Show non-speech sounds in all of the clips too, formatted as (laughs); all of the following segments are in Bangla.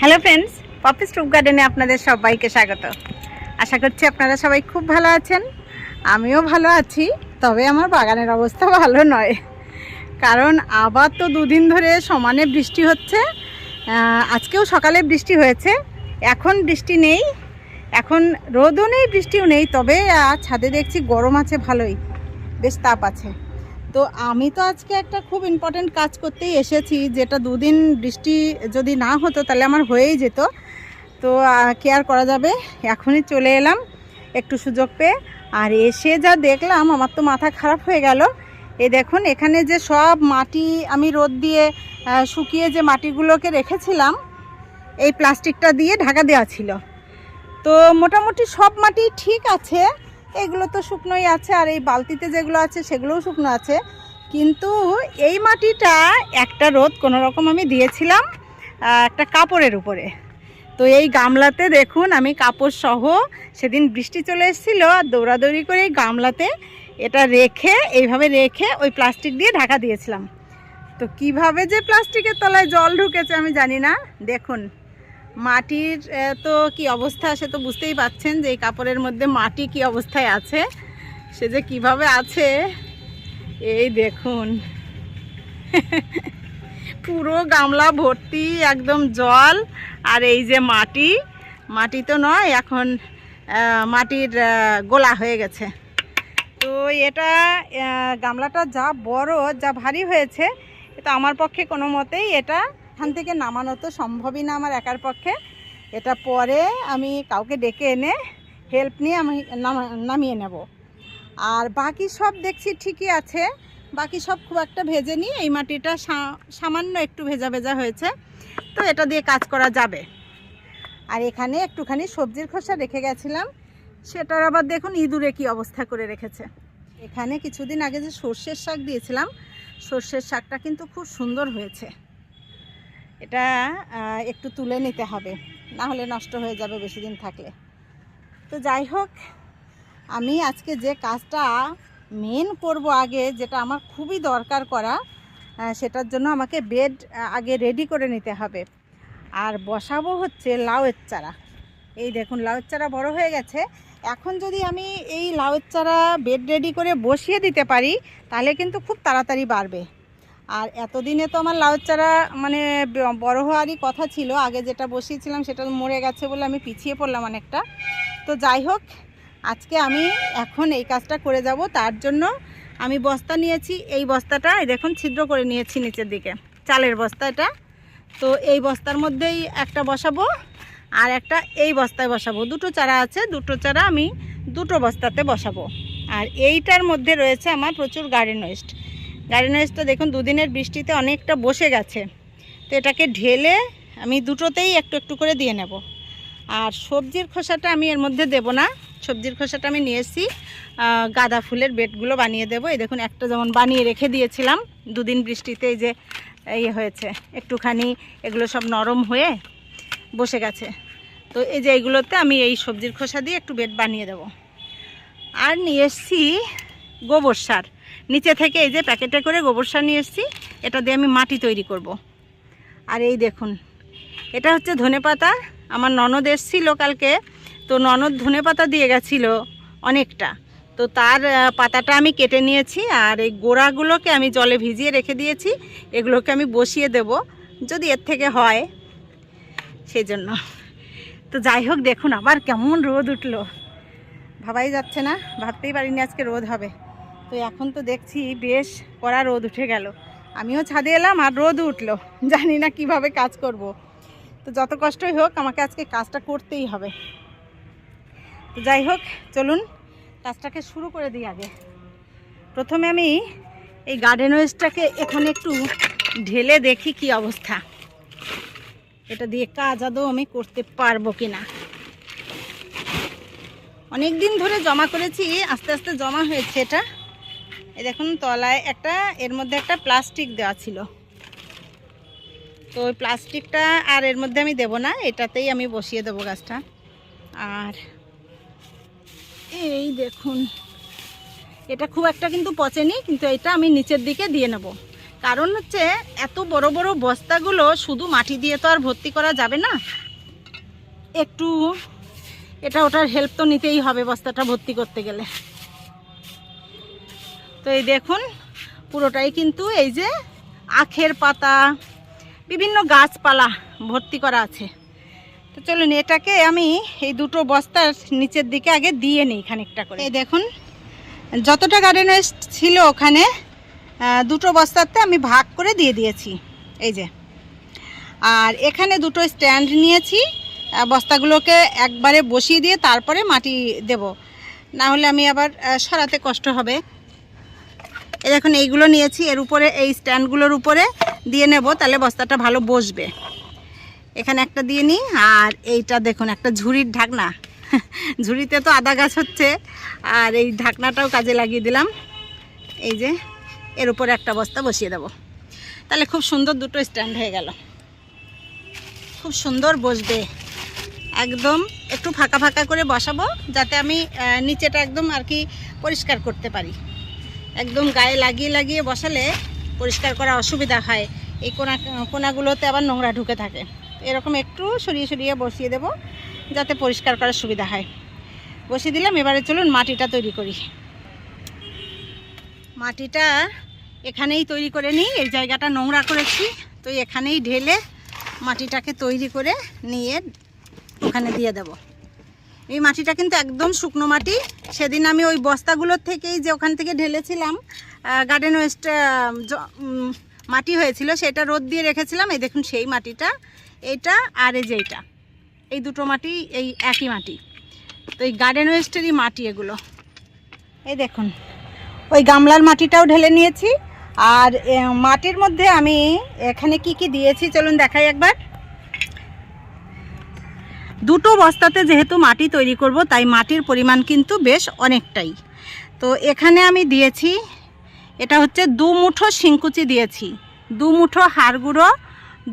হ্যালো ফ্রেন্ডস, পপি স্টুপ গার্ডেনে আপনাদের সবাইকে স্বাগত। আশা করছি আপনারা সবাই খুব ভালো আছেন। আমিও ভালো আছি, তবে আমার বাগানের অবস্থা ভালো নয়। কারণ আবার তো দুদিন ধরে সমানে বৃষ্টি হচ্ছে। আজকেও সকালে বৃষ্টি হয়েছে, এখন বৃষ্টি নেই। এখন রোদও নেই, বৃষ্টিও নেই, তবে ছাদে দেখছি গরম আছে ভালোই, বেশ তাপ আছে। তো আমি তো আজকে একটা খুব ইম্পর্টেন্ট কাজ করতেই এসেছি, যেটা দুদিন বৃষ্টি যদি না হতো তাহলে আমার হয়েই যেত। তো কেয়ার করা যাবে? এখনই চলে এলাম, একটু সুযোগ পেয়ে। আর এসে যা দেখলাম, আমার তো মাথা খারাপ হয়ে গেল। এই দেখুন, এখানে যে সব মাটি আমি রোদ দিয়ে শুকিয়ে যে মাটিগুলোকে রেখেছিলাম, এই প্লাস্টিকটা দিয়ে ঢাকা দেওয়া ছিল। তো মোটামুটি সব মাটি ঠিক আছে এগুলো তো শুকনোই আছে, আর এই বালতিতে যেগুলো আছে সেগুলোও শুকনো আছে। কিন্তু এই মাটিটা একটা রোদ কোনো রকম আমি দিয়েছিলাম একটা কাপড়ের উপরে। তো এই গামলাতে দেখুন আমি কাপড় সহ সেদিন বৃষ্টি চলে এসেছিল, আর দৌড়াদৌড়ি করে এই গামলাতে এটা রেখে, এইভাবে রেখে ওই প্লাস্টিক দিয়ে ঢাকা দিয়েছিলাম। তো কীভাবে যে প্লাস্টিকের তলায় জল ঢুকেছে আমি জানি না। দেখুন। মাটির তো কি অবস্থা সে তো বুঝতেই পাচ্ছেন যে এই কাপড়ের মধ্যে মাটি কি অবস্থায় আছে, সে যে কীভাবে আছে, এই দেখুন। (laughs) পুরো গামলা ভর্তি, একদম জল, আর এই যে মাটি মাটি তো নয়, এখন মাটির গোলা হয়ে গেছে। তো এটা গামলাটা যা বড়, যা ভারী হয়েছে তো আমার পক্ষে কোনো মতেই এটা এখান থেকে নামানো তো সম্ভবই না আমার একার পক্ষে। এটা পরে আমি কাউকে ডেকে এনে হেল্প নিয়ে আমি নামা- নামিয়ে নেব। আর বাকি সব দেখছি ঠিকই আছে। বাকি সব খুব একটা ভেজে নিই এই মাটিটা সামান্য একটু ভেজা ভেজা হয়েছে। তো এটা দিয়ে কাজ করা যাবে। আর এখানে একটুখানি সবজির খোসা রেখে গেছিলাম। সেটার আবার দেখুন ইঁদুরে কি অবস্থা করে রেখেছে। এখানে কিছুদিন আগে যে সর্ষের শাক দিয়েছিলাম, সর্ষের শাকটা কিন্তু খুব সুন্দর হয়েছে। এটা একটু তুলে নিতে হবে, না হলে নষ্ট হয়ে যাবে বেশি দিন থাকলে। তো যাই হোক, আমি আজকে যে কাজটা মেন করব আগে, যেটা আমার খুবই দরকার করা সেটার জন্য আমাকে বেড আগে রেডি করে নিতে হবে। আর বসাবো হচ্ছে লাউয়ের চারা। এই দেখুন, লাউয়ের চারা বড় হয়ে গেছে। এখন যদি আমি এই লাউয়ের চারা বেড রেডি করে বসিয়ে দিতে পারি, তাহলে কিন্তু খুব তাড়াতাড়ি বাড়বে। আর এতদিনে তো আমার লাউ চারা মানে বড় হওয়ারই কথা ছিল। আগে যেটা বসিয়েছিলাম সেটা মরে গেছে বলে আমি পিছিয়ে পড়লাম অনেকটা। তো যাই হোক, আজকে আমি এখন এই কাজটা করে যাব। তার জন্য আমি বস্তা নিয়েছি। এই বস্তাটা দেখুন ছিদ্র করে নিয়েছি নিচের দিকে। চালের বস্তা এটা। তো এই বস্তার মধ্যেই একটা বসাবো আর একটা এই বস্তায় বসাবো। দুটো চারা আছে, দুটো চারা আমি দুটো বস্তাতে বসাবো। আর এইটার মধ্যে রয়েছে আমার প্রচুর গার্ডেন ওয়েস্ট গার্ডেন ওয়েস্টটা দেখুন, দুদিনের বৃষ্টিতে অনেকটা বসে গেছে। তো এটাকে ঢেলে আমি দুটোতেই একটু একটু করে দিয়ে নেব। আর সবজির খোসাটা আমি এর মধ্যে দেব না। সবজির খোসাটা আমি নিয়ে এসেছি। গাঁদা ফুলের বেডগুলো বানিয়ে দেবো। এই দেখুন, একটা যেমন বানিয়ে রেখে দিয়েছিলাম। দুদিন বৃষ্টিতে এই যে ইয়ে হয়েছে, একটুখানি এগুলো সব নরম হয়ে বসে গেছে। তো এই যে এইগুলোতে আমি এই সবজির খোসা দিয়ে একটু বেড বানিয়ে দেব। আর নিয়ে এসছি গোবর সার। নিচে থেকে এই যে প্যাকেটে করে গোবর সার নিয়ে এসছি, এটা দিয়ে আমি মাটি তৈরি করব। আর এই দেখুন, এটা হচ্ছে ধনেপাতা। আমার ননদ এসছিল কালকে, তো ননদ ধনেপাতা দিয়ে গেছিল অনেকটা। তো তার পাতাটা আমি কেটে নিয়েছি, আর এই গোড়াগুলোকে আমি জলে ভিজিয়ে রেখে দিয়েছি, এগুলোকে আমি বসিয়ে দেব, যদি এর থেকে হয় সেই জন্য তো যাই হোক, দেখুন আবার কেমন রোদ উঠল। ভাবাই যাচ্ছে না, ভাবতেই পারিনি আজকে রোদ হবে। তো এখন তো দেখছি বেশ কড়া রোদ উঠে গেল। আমিও ছাদে এলাম আর রোদ উঠল। জানি না কীভাবে কাজ করব। তো যত কষ্টই হোক, আমাকে আজকে কাজটা করতেই হবে। তো যাই হোক, চলুন কাজটাকে শুরু করে দিই আগে। প্রথমে আমি এই গার্ডেন ওয়েস্টটাকে এখানে একটু ঢেলে দেখি কি অবস্থা। এটা দিয়ে কাজ আদৌ আমি করতে পারব কি না অনেক দিন ধরে জমা করেছি, আস্তে আস্তে জমা হয়েছে এটা। এই দেখুন, তলায় একটা, এর মধ্যে একটা প্লাস্টিক দেওয়া ছিল। তো ওই প্লাস্টিকটা আর এর মধ্যে আমি দেব না, এটাতেই আমি বসিয়ে দেবো গাছটা। আর এই দেখুন, এটা খুব একটা কিন্তু পচেনি কিন্তু এটা আমি নিচের দিকে দিয়ে নেব। কারণ হচ্ছে, এত বড় বড় বস্তাগুলো শুধু মাটি দিয়ে তো আর ভর্তি করা যাবে না। একটু, এটা ওটার হেল্প তো নিতেই হবে বস্তাটা ভর্তি করতে গেলে। তো এই দেখুন, পুরোটাই কিন্তু এই যে আখের পাতা, বিভিন্ন গাছপালা ভর্তি করা আছে। তো চলুন, এটাকে আমি এই দুটো বস্তার নিচের দিকে আগে দিয়ে নিই খানিকটা করে। এই দেখুন, যতটা গার্ডেন ওয়েস্ট ছিল ওখানে দুটো বস্তাতে আমি ভাগ করে দিয়ে দিয়েছি। এই যে, আর এখানে দুটো স্ট্যান্ড নিয়েছি বস্তাগুলোকে একবারে বসিয়ে দিয়ে তারপরে মাটি দেব। না হলে আমি আবার সরাতে কষ্ট হবে। দেখুন, এইগুলো নিয়েছি। এর উপরে, এই স্ট্যান্ডগুলোর উপরে দিয়ে নেব, তাহলে বস্তাটা ভালো বসবে। এখানে একটা দিয়ে নিই, আর এইটা দেখুন, একটা ঝুড়ির ঢাকনা। (laughs) ঝুড়িতে তো আদা গাছ হচ্ছে, আর এই ঢাকনাটাও কাজে লাগিয়ে দিলাম। এই যে, এর উপরে একটা বস্তা বসিয়ে দেব। তাহলে খুব সুন্দর দুটো স্ট্যান্ড হয়ে গেল। খুব সুন্দর বসবে। একদম একটু ফাঁকা ফাঁকা করে বসাবো, যাতে আমি নিচেটা একদম আর কি পরিষ্কার করতে পারি। একদম গায়ে লাগিয়ে লাগিয়ে বসালে পরিষ্কার করা অসুবিধা হয়। এই কোনা, কোনাগুলোতে আবার নোংরা ঢুকে থাকে। এরকম একটু সরিয়ে সরিয়ে বসিয়ে দেব, যাতে পরিষ্কার করার সুবিধা হয়। বসিয়ে দিলাম, এবারে চলুন মাটিটা তৈরি করি। মাটিটা এখানেই তৈরি করে নিই, এই জায়গাটা নোংরা করেছি, তো এখানেই ঢেলে মাটিটাকে তৈরি করে নিয়ে ওখানে দিয়ে দেব। এই মাটিটা কিন্তু একদম শুকনো মাটি সেদিন আমি ওই বস্তাগুলোর থেকেই যে ওখান থেকে ঢেলেছিলাম গার্ডেন ওয়েস্ট মাটি হয়েছিল, সেটা রোদ দিয়ে রেখেছিলাম। এই দেখুন সেই মাটিটা, এইটা আর এই যে এইটা। এই দুটো মাটি, এই একই মাটি। তো এই গার্ডেন ওয়েস্টেরই মাটি এগুলো। এই দেখুন, ওই গামলার মাটিটাও ঢেলে নিয়েছি। আর মাটির মধ্যে আমি এখানে কি কি দিয়েছি, চলুন দেখাই একবার। দুটো বস্তাতে যেহেতু মাটি তৈরি করব, তাই মাটির পরিমাণ কিন্তু বেশ অনেকটাই। তো এখানে আমি দিয়েছি, এটা হচ্ছে দু মুঠো শিংকুচি দিয়েছি, দু মুঠো হাড় গুঁড়ো,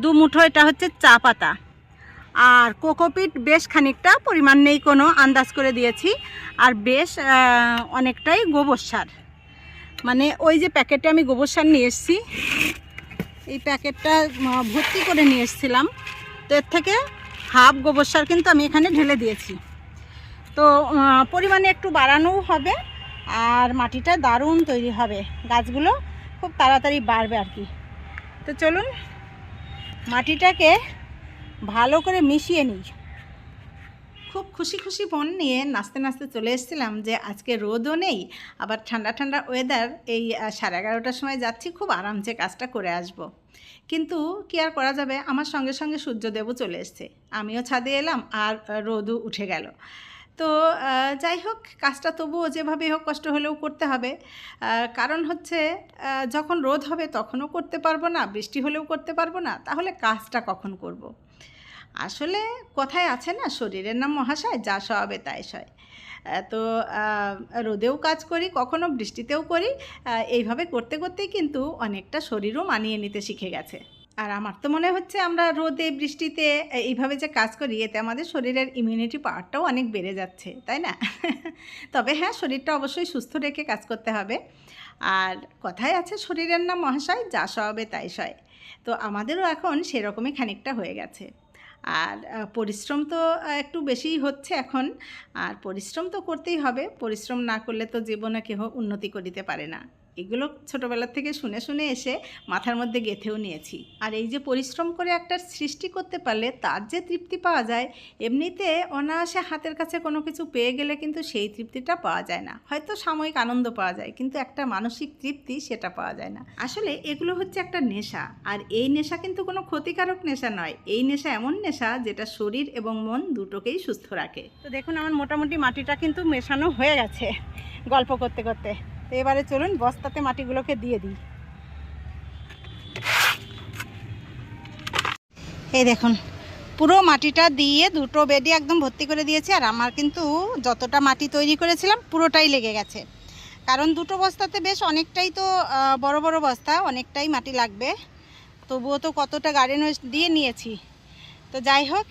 দু মুঠো এটা হচ্ছে চা পাতা। আর কোকোপিট বেশ খানিকটা পরিমাণ নেই কোনো আন্দাজ করে দিয়েছি, আর বেশ অনেকটাই গোবর সার। মানে ওই যে প্যাকেটে আমি গোবর সার নিয়ে এসেছি, এই প্যাকেটটা ভর্তি করে নিয়ে এসেছিলাম। তো এর থেকে হাফ গোবর সার কিন্তু আমি এখানে ঢেলে দিয়েছি। তো পরিমাণে একটু বাড়ানোও হবে আর মাটিটা দারুণ তৈরি হবে। গাছগুলো খুব তাড়াতাড়ি বাড়বে আর কি। তো চলুন, মাটিটাকে ভালো করে মিশিয়ে নিই। খুব খুশি খুশি মন নিয়ে নাচতে নাচতে চলে এসেছিলাম যে আজকে রোদও নেই, আবার ঠান্ডা ঠান্ডা ওয়েদার এই সাড়ে এগারোটার সময় যাচ্ছি, খুব আরামসে কাজটা করে আসব। কিন্তু কি আর করা যাবে আমার সঙ্গে সঙ্গে সূর্যদেবও চলে এসছে আমিও ছাদে এলাম আর রোদও উঠে গেল তো যাই হোক, কাজটা তবুও যেভাবে হোক কষ্ট হলেও করতে হবে কারণ হচ্ছে যখন রোদ হবে তখনও করতে পারব না, বৃষ্টি হলেও করতে পারব না, তাহলে কাজটা কখন করব। আসলে কথায় আছে না, শরীরের নাম মহাশয়, যা সবে তাই সয়। তো রোদেও কাজ করি, কখনো বৃষ্টিতেও করি এইভাবে করতে করতেই কিন্তু অনেকটা শরীরও মানিয়ে নিতে শিখে গেছে। আর আমার তো মনে হচ্ছে আমরা রোদে, বৃষ্টিতে এইভাবে যে কাজ করি, এতে আমাদের শরীরের ইমিউনিটি পাওয়ারটাও অনেক বেড়ে যাচ্ছে, তাই না? (laughs) তবে হ্যাঁ শরীরটা অবশ্যই সুস্থ রেখে কাজ করতে হবে। আর কথায় আছে, শরীরের নাম মহাশয়, যা সবে তাই সয়। তো আমাদেরও এখন সেরকমই খানিকটা হয়ে গেছে। আর পরিশ্রম তো একটু বেশিই হচ্ছে এখন। আর পরিশ্রম তো করতেই হবে, পরিশ্রম না করলে তো জীবনে কেহ উন্নতি করিতে পারে না। এগুলো ছোটোবেলা থেকে শুনে শুনে এসে মাথার মধ্যে গেঁথেও নিয়েছি। আর এই যে পরিশ্রম করে একটা সৃষ্টি করতে পারলে তার যে তৃপ্তি পাওয়া যায়, এমনিতে অনায়াসে হাতের কাছে কোনো কিছু পেয়ে গেলে কিন্তু সেই তৃপ্তিটা পাওয়া যায় না। হয়তো সাময়িক আনন্দ পাওয়া যায়, কিন্তু একটা মানসিক তৃপ্তি সেটা পাওয়া যায় না। আসলে এগুলো হচ্ছে একটা নেশা, আর এই নেশা কিন্তু কোনো ক্ষতিকারক নেশা নয়। এই নেশা এমন নেশা যেটা শরীর এবং মন দুটোকেই সুস্থ রাখে। তো দেখুন, আমার মোটামুটি মাটিটা কিন্তু মেশানো হয়ে গেছে গল্প করতে করতে। তো এবারে চলুন বস্তাতে মাটিগুলোকে দিয়ে দিই। এই দেখুন, পুরো মাটিটা দিয়ে দুটো বেডি একদম ভর্তি করে দিয়েছি, আর আমার কিন্তু যতটা মাটি তৈরি করেছিলাম পুরোটাই লেগে গেছে। কারণ দুটো বস্তাতে বেশ অনেকটাই তো বড় বড় বস্তা, অনেকটাই মাটি লাগবে। তবুও তো কতটা গার্ডেন ওয়েস্ট দিয়ে নিয়েছি। তো যাই হোক,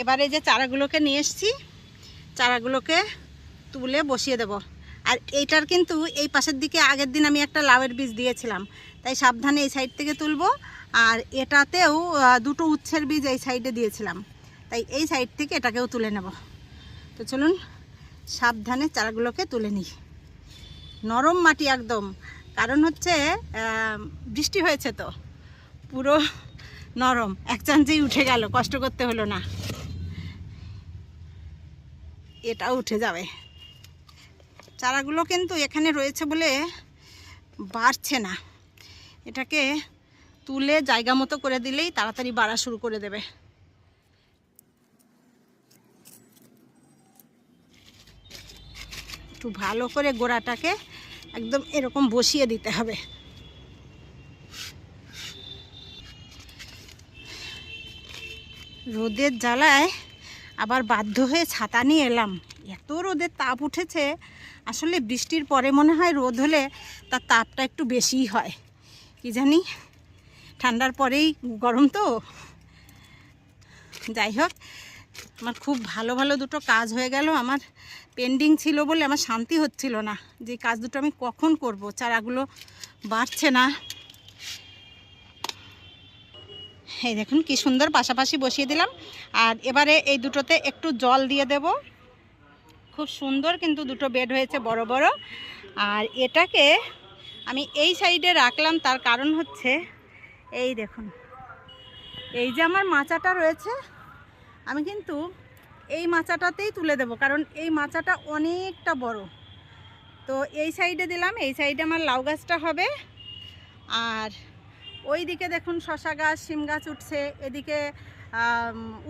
এবারে যে চারাগুলোকে নিয়ে এসছি, চারাগুলোকে তুলে বসিয়ে দেব। আর এইটার কিন্তু এই পাশের দিকে আগের দিন আমি একটা লাউয়ের বীজ দিয়েছিলাম। তাই সাবধানে এই সাইড থেকে তুলবো। আর এটাতেও দুটো উচ্ছের বীজ এই সাইডে দিয়েছিলাম। তাই এই সাইড থেকে এটাকেও তুলে নেব। তো চলুন, সাবধানে চারাগুলোকে তুলে নিই। নরম মাটি একদম। কারণ হচ্ছে বৃষ্টি হয়েছে তো। পুরো নরম। এক চান্সেই উঠে গেল, কষ্ট করতে হলো না। এটাও উঠে যাবে। চারাগুলো কিন্তু এখানে রয়েছে বলে বাড়ছে না। এটাকে তুলে জায়গা মতো করে দিলেই তাড়াতাড়ি বাড়া শুরু করে দেবে। একটু ভালো করে গোড়াটাকে একদম এরকম বসিয়ে দিতে হবে। রোদের জ্বালায় আবার বাধ্য হয়ে ছাতা নিয়ে এলাম। এত রোদের তাপ উঠেছে আসলে বৃষ্টির পরে মনে হয় রোদ হলে তার তাপটা একটু বেশিই হয়। কি জানি? ঠান্ডার পরেই গরম তো। যাই হোক, আমার খুব ভালো ভালো দুটো কাজ হয়ে গেল। আমার পেন্ডিং ছিল বলে আমার শান্তি হচ্ছিল না যে কাজ দুটো আমি কখন করব? চারাগুলো বাড়ছে না। এই দেখুন কি সুন্দর পাশাপাশি বসিয়ে দিলাম। আর এবারে এই দুটোতে একটু জল দিয়ে দেব। খুব সুন্দর কিন্তু দুটো বেড হয়েছে বড় বড়। আর এটাকে আমি এই সাইডে রাখলাম, তার কারণ হচ্ছে, এই দেখুন, এই যে আমার মাচাটা রয়েছে, আমি কিন্তু এই মাচাটাতেই তুলে দেব, কারণ এই মাচাটা অনেকটা বড়। তো এই সাইডে দিলাম, এই সাইডে আমার লাউ গাছটা হবে। আর ওই দিকে দেখুন শশা গাছ, শিম গাছ উঠছে, এদিকে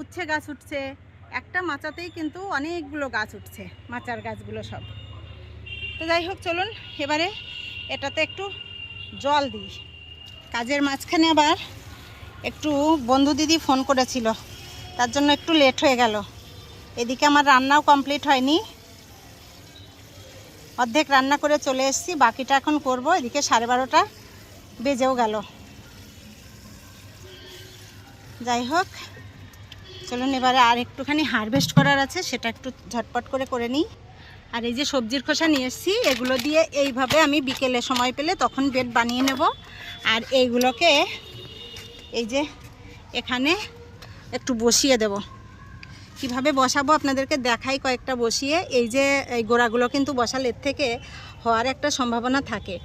উচ্ছে গাছ উঠছে। একটা মাচাতেই কিন্তু অনেকগুলো গাছ উঠছে, মাচার গাছগুলো সব। তো যাই হোক, চলুন এবারে এটাতে একটু জল দিই। কাজের মাঝখানে আবার একটু বন্ধু দিদি ফোন করেছিল, তার জন্য একটু লেট হয়ে গেল। এদিকে আমার রান্নাও কমপ্লিট হয়নি। অর্ধেক রান্না করে চলে এসেছি, বাকিটা এখন করব। এদিকে সাড়ে বারোটা বেজেও গেল। যাই হোক চলুন, এবারে আর একটুখানি হারভেস্ট করার আছে, সেটা একটু ঝটপট করে করে নিই। আর এই যে সবজির খোসা নিয়ে এসেছি, এগুলো দিয়ে এইভাবে আমি বিকেলে সময় পেলে তখন বেড বানিয়ে নেব। আর এইগুলোকে এই যে এখানে একটু বসিয়ে দেব। কীভাবে বসাবো আপনাদেরকে দেখাই কয়েকটা বসিয়ে। এই যে এই গোড়াগুলো কিন্তু বসালে এর থেকে হওয়ার একটা সম্ভাবনা থাকে।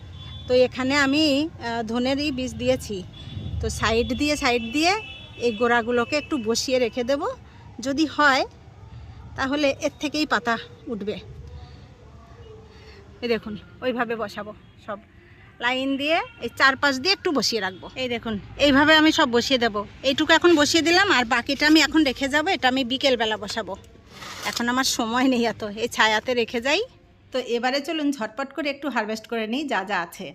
তো এখানে আমি ধনেরই বীজ দিয়েছি। তো সাইড দিয়ে সাইড দিয়ে এই গোড়াগুলোকে একটু বসিয়ে রেখে দেব। যদি হয় তাহলে এর থেকেই পাতা উঠবে। এই দেখুন ওইভাবে বসাবো সব। লাইন দিয়ে এই চারপাশ দিয়ে একটু বসিয়ে রাখব। এই দেখুন। এইভাবে আমি সব বসিয়ে দেবো। এইটুকু এখন বসিয়ে দিলাম আর বাকিটা আমি এখন রেখে যাব এটা আমি বিকেলবেলা বসাবো। এখন আমার সময় নেই এত এই ছায়াতে রেখে যাই। তো এবারে চলুন ঝটপট করে একটু হারভেস্ট করে নিই যা যা আছে।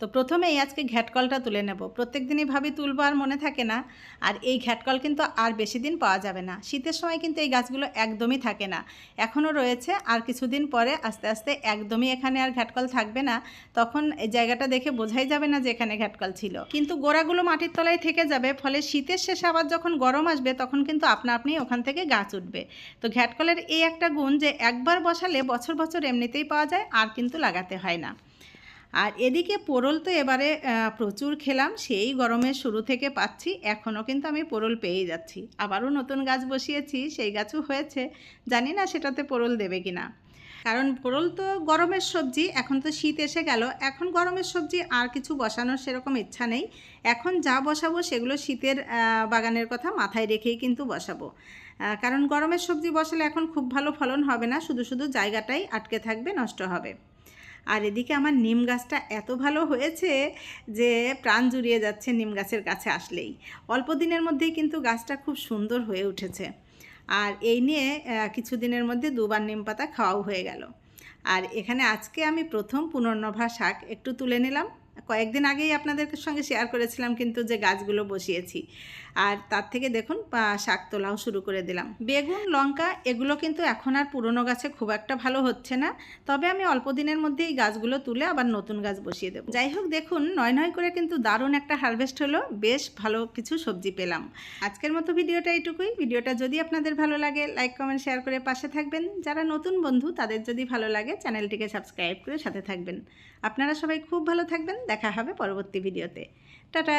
তো প্রথমেই আজকে ঘ্যাটকলটা তুলে নেব। প্রত্যেক দিনই ভাবি তুলবো আর মনে থাকে না। আর এই ঘ্যাটকল কিন্তু আর বেশি দিন পাওয়া যাবে না। শীতের সময় কিন্তু এই গাছগুলো একদমই থাকে না। এখনও রয়েছে, আর কিছুদিন পরে আস্তে আস্তে একদমই এখানে আর ঘ্যাটকল থাকবে না। তখন এই জায়গাটা দেখে বোঝাই যাবে না যে এখানে ঘ্যাটকল ছিল। কিন্তু গোড়াগুলো মাটির তলায় থেকে যাবে, ফলে শীতের শেষে আবার যখন গরম আসবে, তখন কিন্তু আপনা আপনি ওখান থেকে গাছ উঠবে। তো ঘ্যাটকলের এই একটা গুণ যে একবার বসালে বছর বছর এমনিতেই পাওয়া যায়, আর কিন্তু লাগাতে হয় না। আর এদিকে পোরল তো এবারে প্রচুর খেলাম, সেই গরমের শুরু থেকে পাচ্ছি, এখনও কিন্তু আমি পোরল পেয়েই যাচ্ছি। আবারও নতুন গাছ বসিয়েছি, সেই গাছও হয়েছে, জানি না সেটাতে পোরল দেবে কিনা। কারণ পোরল তো গরমের সবজি, এখন তো শীত এসে গেল, এখন গরমের সবজি আর কিছু বসানোর সেরকম ইচ্ছা নেই। এখন যা বসাবো সেগুলো শীতের বাগানের কথা মাথায় রেখেই কিন্তু বসাবো। কারণ গরমের সবজি বসালে এখন খুব ভালো ফলন হবে না, শুধু শুধু জায়গাটাই আটকে থাকবে, নষ্ট হবে। আর এদিকে আমার নিম গাছটা এত ভালো হয়েছে যে প্রাণ জুড়িয়ে যাচ্ছে নিম গাছের কাছে আসলেই। অল্প দিনের মধ্যেই কিন্তু গাছটা খুব সুন্দর হয়ে উঠেছে। আর এই নিয়ে কিছুদিনের মধ্যে দুবার নিম পাতা খাওয়াও হয়ে গেল। আর এখানে আজকে আমি প্রথম পুনর্নভা শাক একটু তুলে নিলাম। কয়েকদিন আগেই আপনাদের সঙ্গে শেয়ার করেছিলাম কিন্তু যে গাছগুলো বসিয়েছি। আর তার থেকে দেখুন শাক তোলাও শুরু করে দিলাম। বেগুন, লঙ্কা, এগুলো কিন্তু এখন আর পুরনো গাছে খুব একটা ভালো হচ্ছে না। তবে আমি অল্প দিনের মধ্যে এই গাছগুলো তুলে আবার নতুন গাছ বসিয়ে দেবো। যাই হোক, দেখুন, নয় নয় করে কিন্তু দারুণ একটা হারভেস্ট হলো। বেশ ভালো কিছু সবজি পেলাম। আজকের মতো ভিডিওটা এইটুকুই। ভিডিওটা যদি আপনাদের ভালো লাগে লাইক কমেন্ট শেয়ার করে পাশে থাকবেন। যারা নতুন বন্ধু, তাদের যদি ভালো লাগে, চ্যানেলটিকে সাবস্ক্রাইব করে সাথে থাকবেন। আপনারা সবাই খুব ভালো থাকবেন। দেখা হবে পরবর্তী ভিডিওতে। টাটা!